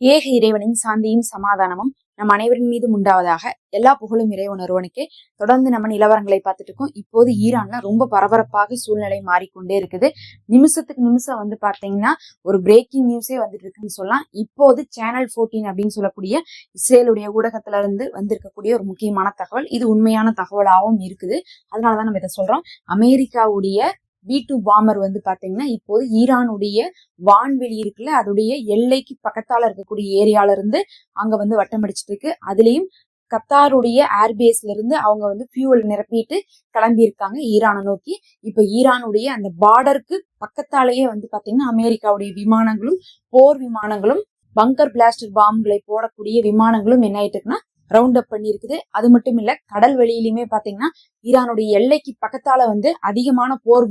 ஏக இறைவனின் சாந்தியும் சமாதானமும் நம் அனைவரின் மீதும் உண்டாவதாக எல்லா புகழும் இறைவன் ஒருவனுக்கே தொடர்ந்து நம்ம நிலவரங்களை பார்த்துட்டு இருக்கோம். இப்போது ஈரான்ல ரொம்ப பரபரப்பாக சூழ்நிலை மாறிக்கொண்டே இருக்குது. நிமிஷத்துக்கு நிமிஷம் வந்து பாத்தீங்கன்னா ஒரு பிரேக்கிங் நியூஸே வந்துட்டு இருக்குன்னு சொல்லலாம். இப்போது சேனல் 14 அப்படின்னு சொல்லக்கூடிய இஸ்ரேலுடைய ஊடகத்துல இருந்து வந்திருக்கக்கூடிய ஒரு முக்கியமான தகவல். இது உண்மையான தகவலாகவும் இருக்குது. அதனாலதான் நம்ம இதை சொல்றோம். அமெரிக்காவுடைய பி டூ பாமர் வந்து பாத்தீங்கன்னா இப்போது ஈரானுடைய வான்வெளி இருக்குல்ல அதோடைய எல்லைக்கு பக்கத்தால இருக்கக்கூடிய ஏரியால இருந்து அங்க வந்து வட்டமடிச்சிட்டு இருக்கு. அதுலயும் கத்தாருடைய ஏர்பேஸ்ல இருந்து அவங்க வந்து ஃபியூவல் நிரப்பிட்டு கிளம்பி இருக்காங்க ஈரானை நோக்கி. இப்ப ஈரானுடைய அந்த பார்டருக்கு பக்கத்தாலேயே வந்து பாத்தீங்கன்னா அமெரிக்காவுடைய விமானங்களும் போர் விமானங்களும் பங்கர் பிளாஸ்டர் பாம்புகளை போடக்கூடிய விமானங்களும் என்ன ஆயிட்டு இருக்குன்னா ரவுண்ட் அப் பண்ணியிருக்குது. அது மட்டும் இல்ல கடல் வெளியிலுமே பாத்தீங்கன்னா ஈரானுடைய எல்லைக்கு பக்கத்தால வந்து அதிகமான போர்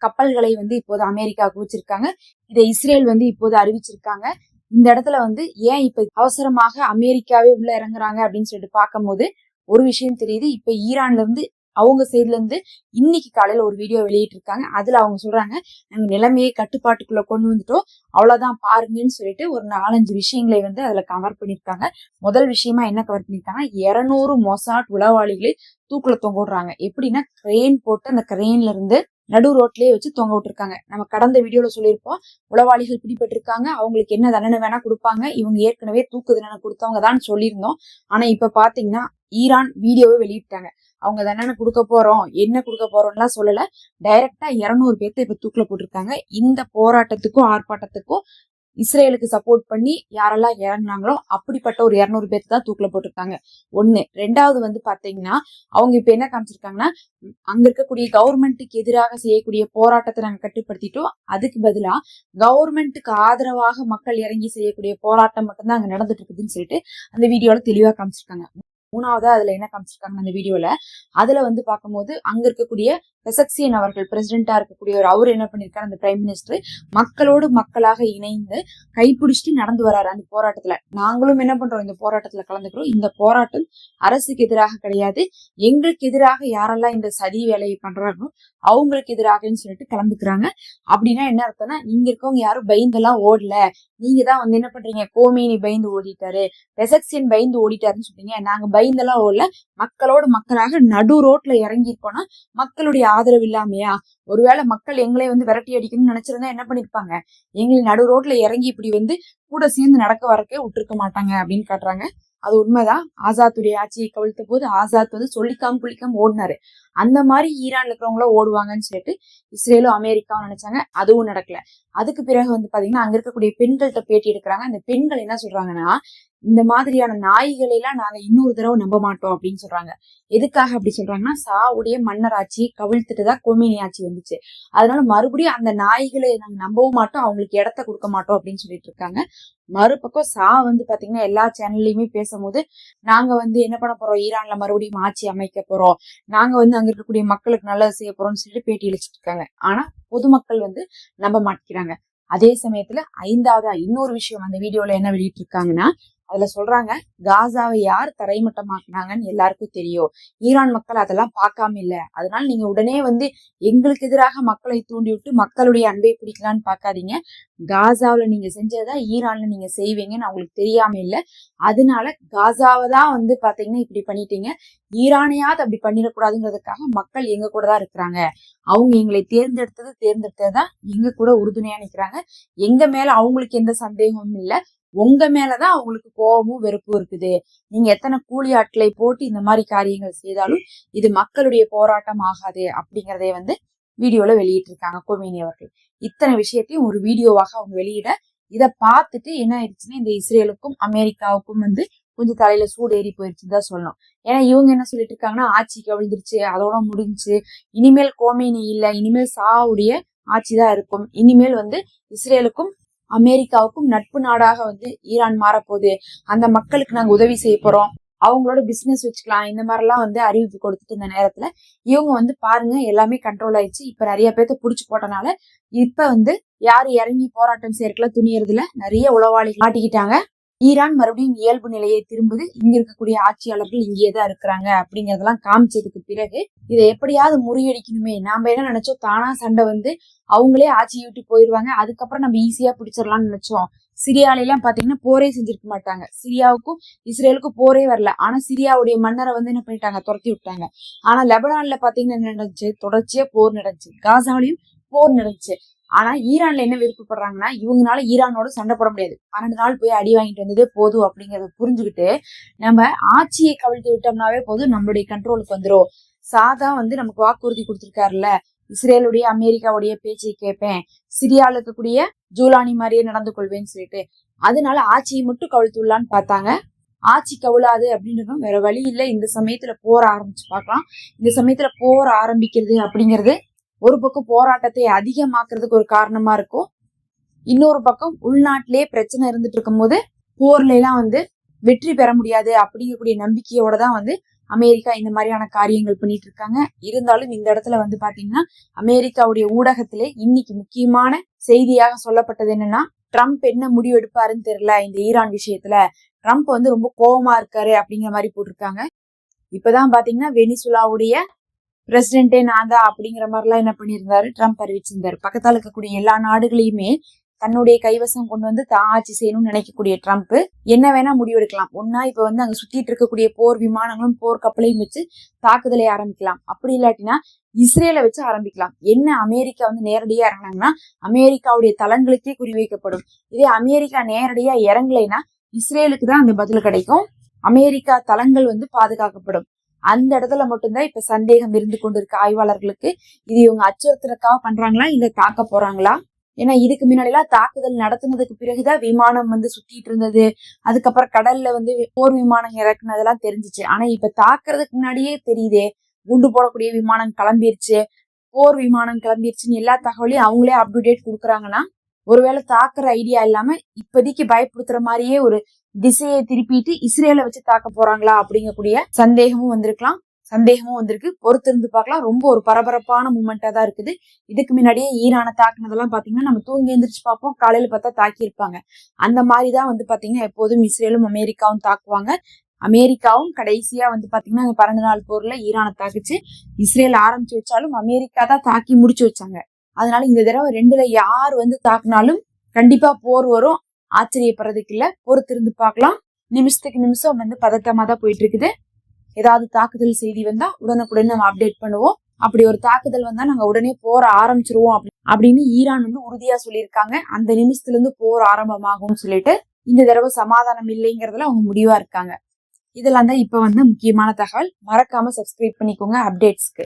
கப்பல்களை வந்து இப்போது அமெரிக்காவுக்கு வச்சிருக்காங்க இதை இஸ்ரேல் வந்து இப்போது அறிவிச்சிருக்காங்க. இந்த இடத்துல வந்து ஏன் இப்ப அவசரமாக அமெரிக்காவே உள்ள இறங்குறாங்க அப்படின்னு சொல்லிட்டு பார்க்கும்போது ஒரு விஷயம் தெரியுது. இப்ப ஈரான்ல இருந்து அவங்க சைட்ல இருந்து இன்னைக்கு காலையில ஒரு வீடியோ வெளியிட்டு இருக்காங்க அதுல அவங்க சொல்றாங்க நாங்க நிலைமையை கட்டுப்பாட்டுக்குள்ள கொண்டு வந்துட்டோம். அவ்வளவுதான் பாருங்கன்னு சொல்லிட்டு ஒரு நாலஞ்சு விஷயங்களை வந்து அதுல கவர் பண்ணிருக்காங்க முதல் விஷயமா என்ன கவர் பண்ணிருக்காங்க இருநூறு மொசாட் உளவாளிகளை தூக்குல தொங்க விடுறாங்க எப்படின்னா கிரெயின் போட்டு அந்த கிரெயின்ல இருந்து நடு ரோட்லயே வச்சு தொங்க விட்டுருக்காங்க. நம்ம கடந்த வீடியோல சொல்லியிருப்போம். உளவாளிகள் பிடிபட்டிருக்காங்க. அவங்களுக்கு என்ன தண்டனை வேணா கொடுப்பாங்க. இவங்க ஏற்கனவே தூக்கு தண்டனை கொடுத்தவங்க தான் சொல்லியிருந்தோம். ஆனா இப்ப பாத்தீங்கன்னா ஈரான் வீடியோவை வெளியிட்டாங்க. அவங்க தண்டனை கொடுக்க போறோம். என்ன கொடுக்க போறோம்லாம் சொல்லல. டைரக்டா இருநூறு பேர்த்த இப்ப தூக்குல போட்டிருக்காங்க. இந்த போராட்டத்துக்கும் ஆர்ப்பாட்டத்துக்கும் இஸ்ரேலுக்கு சப்போர்ட் பண்ணி யாரெல்லாம் இறங்குனாங்களோ அப்படிப்பட்ட ஒரு இரநூறு பேர்த்து தான் தூக்கில் போட்டிருக்காங்க. ஒன்று ரெண்டாவது வந்து பார்த்தீங்கன்னா அவங்க இப்போ என்ன காமிச்சிருக்காங்கன்னா அங்கே அங்க இருக்கக்கூடிய கவர்மெண்ட்டுக்கு எதிராக செய்யக்கூடிய போராட்டத்தை நாங்கள் கட்டுப்படுத்திட்டோம். அதுக்கு பதிலாக கவர்மெண்ட்டுக்கு ஆதரவாக மக்கள் இறங்கி செய்யக்கூடிய போராட்டம் மட்டும்தான் அங்கே நடந்துட்டு இருக்குதுன்னு சொல்லிட்டு அந்த வீடியோவில் தெளிவாக காமிச்சிருக்காங்க. மூணாவதா அதுல என்ன காமிச்சிருக்காங்க அந்த வீடியோல அதுல வந்து பார்க்கும்போது அங்க இருக்கக்கூடிய பெசக்சியன் அவர்கள் பிரசிடென்டா இருக்கக்கூடியவர் அவர் என்ன பண்ணிருக்காரு? அந்த பிரைம் மினிஸ்டர் மக்களோடு மக்களாக இணைந்து கைப்பிடிச்சிட்டு நடந்து வராரு அந்த போராட்டத்துல. நாங்களும் என்ன பண்றோம்? இந்த போராட்டத்துல கலந்துக்கிறோம். இந்த போராட்டம் அரசுக்கு எதிராக கிடையாது. எங்களுக்கு எதிராக யாரெல்லாம் இந்த சதி வேலையை பண்றாங்களோ அவங்களுக்கு எதிராகன்னு சொல்லிட்டு கலந்துக்கிறாங்க. அப்படின்னா என்ன அர்த்தம்னா நீங்க இருக்கவங்க யாரும் பயந்தெல்லாம் ஓடல. நீங்க தான் வந்து என்ன பண்றீங்க? கோமேனி பயந்து ஓடிட்டாரு. பெசக்சியன் பயந்து ஓடிட்டாருன்னு சொல்றீங்க. நாங்க பயந்தெல்லாம் ஓடல. மக்களோடு மக்களாக நடு ரோட்ல இறங்கி இருக்கோம்னா மக்களுடைய ஆதரவு இல்லாமையா ஒருவேளை மக்கள் எங்களை வந்து விரட்டி அடிக்கணும்னு நினைச்சிருந்தா என்ன பண்ணிருப்பாங்க? எங்களை நடு ரோட்ல இறங்கி இப்படி வந்து கூட சேர்ந்து நடக்க வரக்கே விட்டுருக்க மாட்டாங்க அப்படின்னு காட்டுறாங்க. அது உண்மைதான். ஆசாத்துடைய ஆட்சியை கவிழ்த்த போது ஆசாத் வந்து சொல்லிக்காம குளிக்காம ஓடினாரு. அந்த மாதிரி ஈரான்ல இருக்கிறவங்கள ஓடுவாங்கன்னு சொல்லிட்டு இஸ்ரேலும் அமெரிக்காவும் நினைச்சாங்க. அதுவும் நடக்கல. அதுக்கு பிறகு வந்து பாத்தீங்கன்னா அங்க இருக்கக்கூடிய பெண்கள்கிட்ட பேட்டி எடுக்கிறாங்க. அந்த பெண்கள் என்ன சொல்றாங்கன்னா இந்த மாதிரியான நாய்களை எல்லாம் நாங்க இன்னொரு தடவை நம்ப மாட்டோம் அப்படின்னு சொல்றாங்க. எதுக்காக அப்படி சொல்றாங்கன்னா சாவுடைய மன்னர் ஆட்சியை கவிழ்த்துட்டு தான் கொமினி ஆட்சி வந்துச்சு. அதனால மறுபடியும் அந்த நாய்களை நாங்க நம்பவும் மாட்டோம் அவங்களுக்கு இடத்த கொடுக்க மாட்டோம் அப்படின்னு சொல்லிட்டு இருக்காங்க. மறுபக்கம் சா வந்து பாத்தீங்கன்னா எல்லா சேனல்லையுமே பேசும்போது நாங்க வந்து என்ன பண்ண போறோம்? ஈரான்ல மறுபடியும் ஆட்சி அமைக்க போறோம். நாங்க வந்து அங்க இருக்கக்கூடிய மக்களுக்கு நல்லது செய்ய போறோம்னு சொல்லிட்டு பேட்டி அளிச்சிட்டு இருக்காங்க. ஆனா பொதுமக்கள் வந்து நம்ப மாட்டேங்கிறாங்க. அதே சமயத்துல ஐந்தாவதா இன்னொரு விஷயம் அந்த வீடியோல என்ன வெளியிட்டு இருக்காங்கன்னா அதுல சொல்றாங்க காசாவை யார் தரைமட்டமாக்குனாங்கன்னு எல்லாருக்கும் தெரியும். ஈரான் மக்கள் அதெல்லாம் பார்க்காம இல்ல. அதனால நீங்க உடனே வந்து எங்களுக்கு எதிராக மக்களை தூண்டி விட்டு மக்களுடைய அன்பை பிடிக்கலான்னு பார்க்காதீங்க. காசாவுல நீங்க செஞ்சதா ஈரான்ல நீங்க செய்வீங்கன்னு அவங்களுக்கு தெரியாம இல்ல. அதனால காசாவை தான் வந்து பாத்தீங்கன்னா இப்படி பண்ணிட்டீங்க. ஈரானையாவது அப்படி பண்ணிடக்கூடாதுங்கிறதுக்காக மக்கள் எங்க கூட தான் இருக்கிறாங்க. அவங்க எங்களை தேர்ந்தெடுத்தது தேர்ந்தெடுத்ததுதான் எங்க கூட உறுதுணையா நிக்கிறாங்க. எங்க மேல அவங்களுக்கு எந்த சந்தேகமும் இல்லை. உங்க மேலதான் அவங்களுக்கு கோபமும் வெறுப்பும் இருக்குது. நீங்க எத்தனை கூலி ஆட்களை போட்டு இந்த மாதிரி காரியங்கள் செய்தாலும் இது மக்களுடைய போராட்டம் ஆகாது அப்படிங்கிறதே வந்து வீடியோல வெளியிட்டு இருக்காங்க கோமேனி அவர்கள். இத்தனை விஷயத்தையும் ஒரு வீடியோவாக அவங்க வெளியிட இதை பார்த்துட்டு என்ன ஆயிடுச்சுன்னா இந்த இஸ்ரேலுக்கும் அமெரிக்காவுக்கும் வந்து கொஞ்சம் தலையில சூடு ஏறி போயிருச்சுன்னு தான் சொல்லணும். ஏன்னா இவங்க என்ன சொல்லிட்டு இருக்காங்கன்னா ஆட்சி கவிழ்ந்துருச்சு அதோட முடிஞ்சுச்சு இனிமேல் கோமேனி இல்ல இனிமேல் சாவுடைய ஆட்சி தான் இருக்கும். இனிமேல் வந்து இஸ்ரேலுக்கும் அமெரிக்காவுக்கும் நட்பு நாடாக வந்து ஈரான் மாறப்போகுது. அந்த மக்களுக்கு நாங்க உதவி செய்ய போறோம். அவங்களோட பிசினஸ் வச்சுக்கலாம். இந்த மாதிரிலாம் வந்து அறிவிப்பு கொடுத்துட்டு இருந்த நேரத்துல இவங்க வந்து பாருங்க எல்லாமே கண்ட்ரோல் ஆயிடுச்சு. இப்ப நிறைய பேர்த்த புடிச்சு போட்டனால இப்ப வந்து யாரு இறங்கி போராட்டம் செய்யறதுல துணியறதுல நிறைய உளவாளி மாட்டிக்கிட்டாங்க. ஈரான் மறுபடியும் இயல்பு நிலையை திரும்புது. இங்க இருக்கக்கூடிய ஆட்சியாளர்கள் இங்கே தான் இருக்கிறாங்க அப்படிங்கறதெல்லாம் காமிச்சதுக்கு பிறகு இதை எப்படியாவது முறியடிக்கணுமே. நாம என்ன நினைச்சோம்? தானா சண்டை வந்து அவங்களே ஆட்சியை விட்டு போயிருவாங்க. அதுக்கப்புறம் நம்ம ஈஸியா பிடிச்சிடலாம்னு நினைச்சோம். சிரியால எல்லாம் பாத்தீங்கன்னா போரே செஞ்சிருக்க மாட்டாங்க. சிரியாவுக்கும் இஸ்ரேலுக்கும் போரே வரல. ஆனா சிரியாவுடைய மன்னரை வந்து என்ன பண்ணிட்டாங்க? துரத்தி விட்டாங்க. ஆனா லெபனான்ல பாத்தீங்கன்னா என்ன நடந்துச்சு? தொடர்ச்சியா போர் நடந்துச்சு. காசாலையும் போர் நடந்துச்சு. ஆனா ஈரான்ல என்ன விருப்பப்படுறாங்கன்னா இவங்கனால ஈரானோட சண்டை போட முடியாது. பன்னெண்டு நாள் போய் அடி வாங்கிட்டு வந்ததே போதும் அப்படிங்கறத புரிஞ்சுக்கிட்டு நம்ம ஆட்சியை கவிழ்த்து விட்டோம்னாவே போதும் நம்மளுடைய கண்ட்ரோலுக்கு வந்துடும் சாதா வந்து நமக்கு வாக்குறுதி கொடுத்துருக்காருல்ல இஸ்ரேலுடைய அமெரிக்காவுடைய பேச்சை கேட்பேன் சிரியால இருக்கக்கூடிய ஜூலானி மாதிரியே நடந்து கொள்வேன்னு சொல்லிட்டு அதனால ஆட்சியை மட்டும் கவிழ்த்து விடலான்னு பார்த்தாங்க. ஆட்சி கவுளாது அப்படின்றதும் வேற வழி இல்லை. இந்த சமயத்துல போற ஆரம்பிச்சு பார்க்கலாம். இந்த சமயத்துல போற ஆரம்பிக்கிறது அப்படிங்கிறது ஒரு பக்கம் போராட்டத்தை அதிகமாக்குறதுக்கு ஒரு காரணமா இருக்கும். இன்னொரு பக்கம் உள்நாட்டிலே பிரச்சனை இருந்துட்டு இருக்கும்போது போர்ல எல்லாம் வந்து வெற்றி பெற முடியாது அப்படிங்கக்கூடிய நம்பிக்கையோட தான் வந்து அமெரிக்கா இந்த மாதிரியான காரியங்கள் பண்ணிட்டு இருக்காங்க. இருந்தாலும் இந்த இடத்துல வந்து பாத்தீங்கன்னா அமெரிக்காவுடைய ஊடகத்திலே இன்னைக்கு முக்கியமான செய்தியாக சொல்லப்பட்டது என்னன்னா ட்ரம்ப் என்ன முடிவு எடுப்பாருன்னு தெரியல இந்த ஈரான் விஷயத்துல. ட்ரம்ப் வந்து ரொம்ப கோபமா இருக்காரு அப்படிங்கிற மாதிரி போட்டிருக்காங்க. இப்பதான் பாத்தீங்கன்னா வெனிசுலாவுடைய பிரசிடென்டே நான் தான் அப்படிங்கிற மாதிரிலாம் என்ன பண்ணியிருந்தாரு? ட்ரம்ப் அறிவிச்சிருந்தாரு. பக்கத்தால் இருக்கக்கூடிய எல்லா நாடுகளையுமே தன்னுடைய கைவசம் கொண்டு வந்து தான் ஆட்சி செய்யணும்னு நினைக்கக்கூடிய ட்ரம்ப் என்ன வேணா முடிவெடுக்கலாம். ஒன்னா இப்ப வந்து அங்க சுத்திட்டு இருக்கக்கூடிய போர் விமானங்களும் போர் கப்பலையும் வச்சு தாக்குதலை ஆரம்பிக்கலாம். அப்படி இல்லாட்டினா இஸ்ரேலை வச்சு ஆரம்பிக்கலாம். என்ன அமெரிக்கா வந்து நேரடியா இறங்கினாங்கன்னா அமெரிக்காவுடைய தளங்களுக்கே குறிவைக்கப்படும். இதே அமெரிக்கா நேரடியா இறங்கலைன்னா இஸ்ரேலுக்கு தான் அந்த பதில் கிடைக்கும். அமெரிக்கா தளங்கள் வந்து பாதுகாக்கப்படும். அந்த இடத்துல மட்டும்தான் இப்ப சந்தேகம் இருந்து கொண்டிருக்க ஆய்வாளர்களுக்கு. இது இவங்க அச்சுறுத்தலுக்காக பண்றாங்களா? இல்ல தாக்க போறாங்களா? ஏன்னா இதுக்கு முன்னாடிலாம் தாக்குதல் நடத்துனதுக்கு பிறகுதான் விமானம் வந்து சுத்திட்டு இருந்தது. அதுக்கப்புறம் கடல்ல வந்து போர் விமானம் இறக்குனதெல்லாம் தெரிஞ்சிச்சு. ஆனா இப்ப தாக்குறதுக்கு முன்னாடியே தெரியுதே குண்டு போடக்கூடிய விமானம் கிளம்பிருச்சு. போர் விமானம் கிளம்பிருச்சுன்னு எல்லா தகவலையும் அவங்களே அப்டுடேட் கொடுக்குறாங்கன்னா ஒருவேளை தாக்குற ஐடியா இல்லாம இப்போதைக்கு பயப்படுத்துற மாதிரியே ஒரு திசையை திருப்பிட்டு இஸ்ரேலை வச்சு தாக்க போறாங்களா அப்படிங்கக்கூடிய சந்தேகமும் வந்திருக்கலாம். சந்தேகமும் வந்திருக்கு. பொறுத்திருந்து பார்க்கலாம். ரொம்ப ஒரு பரபரப்பான மூமெண்டா தான் இருக்குது. இதுக்கு முன்னாடியே ஈரான தாக்குனதெல்லாம் பாத்தீங்கன்னா நம்ம தூங்கி எந்திரிச்சு பார்ப்போம். காலையில பார்த்தா தாக்கி இருப்பாங்க அந்த மாதிரி தான் வந்து பாத்தீங்கன்னா எப்போதும் இஸ்ரேலும் அமெரிக்காவும் தாக்குவாங்க. அமெரிக்காவும் கடைசியா வந்து பாத்தீங்கன்னா அந்த பன்னெண்டு நாள் போர்ல ஈரானை தாக்குச்சு. இஸ்ரேல் ஆரம்பிச்சு வச்சாலும் அமெரிக்கா தான் தாக்கி முடிச்சு வச்சாங்க. அதனால இந்த தடவை ரெண்டுல யார் வந்து தாக்குனாலும் கண்டிப்பா போர் வரும். ஆச்சரியப்படுறதுக்கு இல்ல. பொறுத்திருந்து பார்க்கலாம். நிமிஷத்துக்கு நிமிஷம் வந்து பதட்டமா தான் போயிட்டு இருக்குது ஏதாவது தாக்குதல் செய்தி வந்தா உடனுக்குடன் நம்ம அப்டேட் பண்ணுவோம். அப்படி ஒரு தாக்குதல் வந்தா நாங்க உடனே போற ஆரம்பிச்சிருவோம் அப்படின்னு ஈரான் வந்து உறுதியா சொல்லியிருக்காங்க. அந்த நிமிஷத்துல இருந்து போர் ஆரம்பமாகும்னு சொல்லிட்டு இந்த தடவை சமாதானம் இல்லைங்கிறதுல அவங்க முடிவா இருக்காங்க. இதெல்லாம் தான் இப்ப வந்து முக்கியமான தகவல். மறக்காம சப்ஸ்கிரைப் பண்ணிக்கோங்க. அப்டேட்ஸ்க்கு